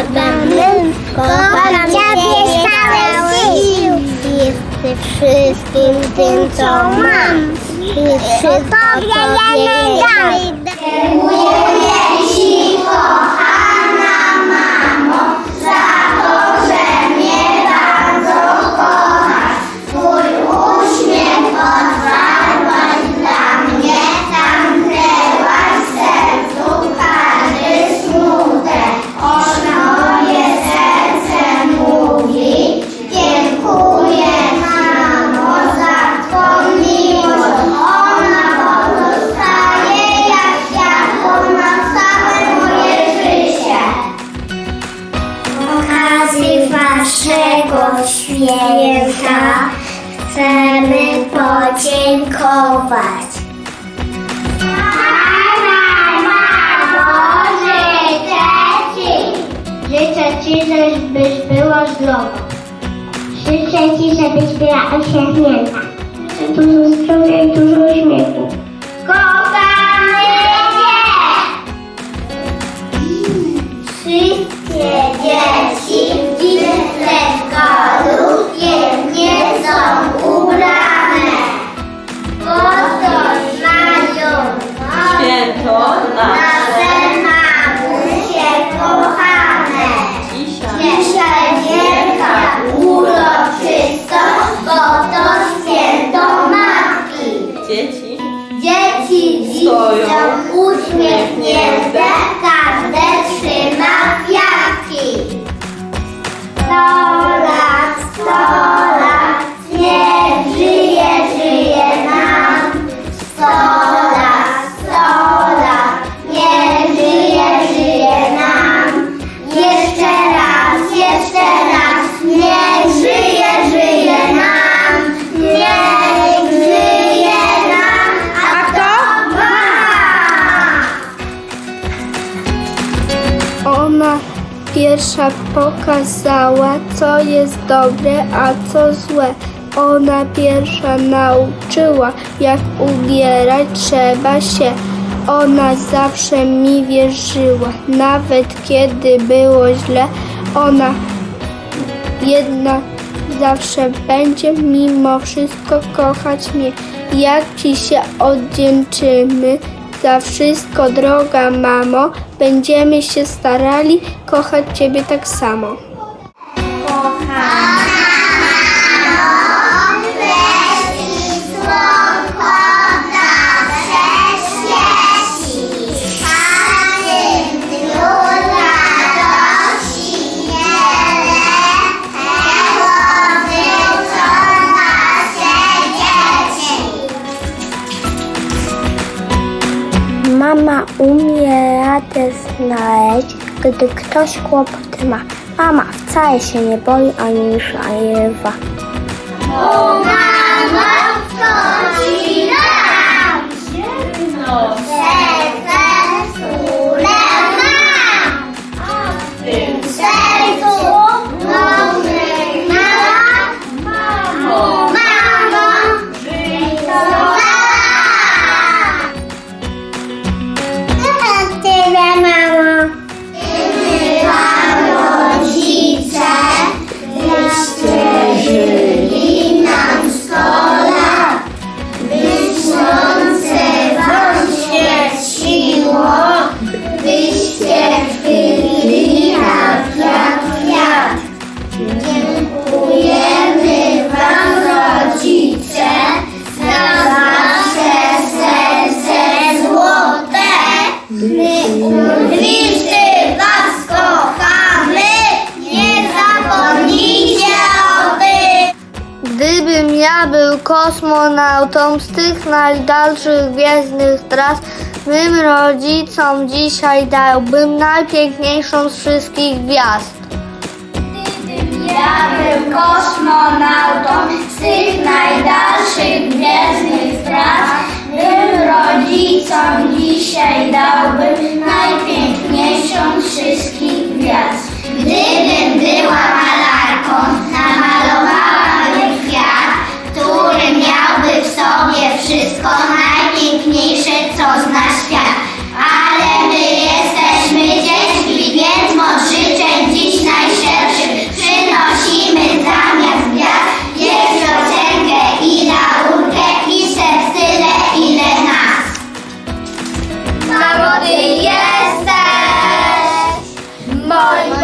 Bogdanem, kocham Ciebie stałe sił. Jesteś wszystkim tym, co mam. Wszystko Tobie jeden. Podziękować. Życzę Ci, żebyś była zdrowa. Życzę Ci, żebyś była. Życzę dużo zdrowia i dużo uśmiechu. Kochamy Cię! Wszystkie uśmiechnięte, pierwsza pokazała, co jest dobre, a co złe. Ona pierwsza nauczyła, jak ubierać trzeba się. Ona zawsze mi wierzyła, nawet kiedy było źle. Ona jedna zawsze będzie mimo wszystko kochać mnie. Jak ci się oddzięczymy za wszystko, droga mamo, będziemy się starali kochać ciebie tak samo. Mama umie radę znaleźć, gdy ktoś kłopoty ma. Mama wcale się nie boi ani już ewa. Mama, Gdybym ja był kosmonautą z tych najdalszych gwiezdnych tras, mym rodzicom dzisiaj dałbym najpiękniejszą z wszystkich gwiazd. Ja był kosmonautą z tych najdalszych gwiezdnych rodzicom dzisiaj dałbym najpiękniejszą wszystkich gwiazd. Gdybym była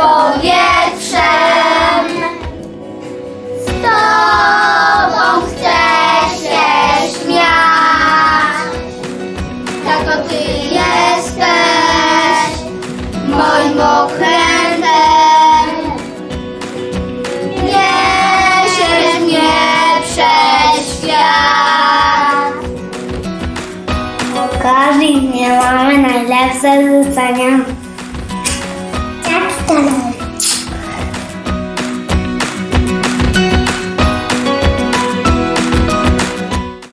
powietrzem. Z tobą chcę się śmiać. Tak o ty jesteś moim okrętem. Niesiesz mnie przez świat. W każdym dniu mamy najlepsze życzenia tak.